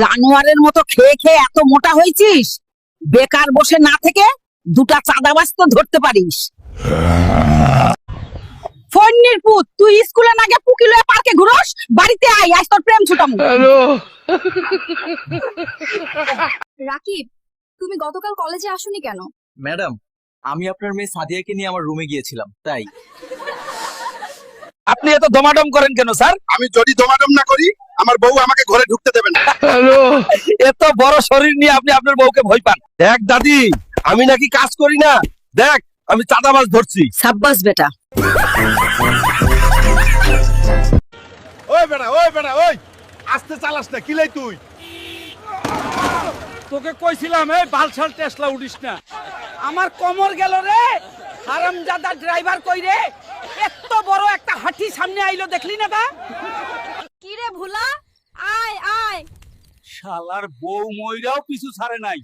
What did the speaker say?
জানোয়ারের মতো খেয়ে খেয়ে এত মোটা হয়েছিস? বেকার বসে না থেকে দুটা চাঁদাবাজ তো ধরতে পারিস। ফন্নির পুত তুই স্কুলে না গিয়ে পুকি লয়ে পার্কে ঘুরোস? বাড়িতে আই আজ তোর প্রেম ছুটাম। রাকিব তুমি গতকাল কলেজে আসোনি কেন? ম্যাডাম আমি আপনার মেয়ে সাদিয়াকে নিয়ে আমার রুমে গিয়েছিলাম তাই। আপনি এত দমাদম করেন কেন স্যার? আমি যদি দমাদম না করি আমার বউ আমাকে ঘরে ঢুকতে দেবে না। এত বড় শরীর নিয়ে আপনি আপনার বউকে ভয় পান। দেখ দাদি আমি নাকি কাজ করি না। দেখ আমি চাঁদা মাছ ধরছি। সাব্বাস বেটা। ওই বেটা ওই বেটা ওই। আস্তে চালাস না কিলাই তুই? তোকে কইছিলাম এই বালছাল টেসলা উঠিস না। আমার কোমর গেল রে। হারামজাদা ড্রাইভার কই রে? এত বড় একটা হাতি সামনে আইলো দেখলি না তা? কি রে ভোলা? শালার বউ ময়রাও পিছু ছাড়ে নাই।